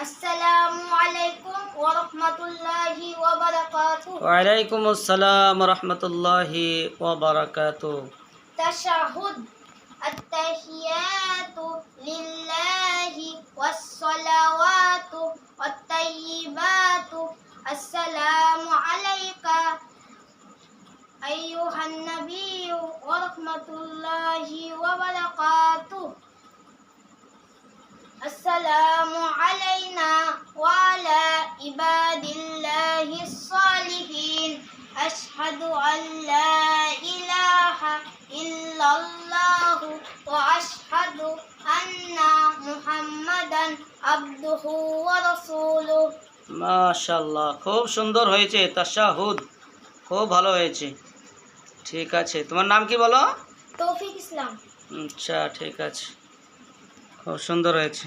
السلام عليكم ورحمة الله وبركاته. وعليكم السلام ورحمة الله وبركاته. تشهد التحيات لله والصلوات والطيبات. السلام عليك أيها النبي ورحمة الله وبركاته. أشهد أن لا إله إلا الله وأشهد أن محمدا عبده ورسوله মাশাল্লাহ খুব সুন্দর হয়েছে তাশাহুদ খুব ভালো হয়েছে ঠিক আছে তোমার নাম কি বলো তৌফিক ইসলাম আচ্ছা ঠিক আছে খুব সুন্দর হয়েছে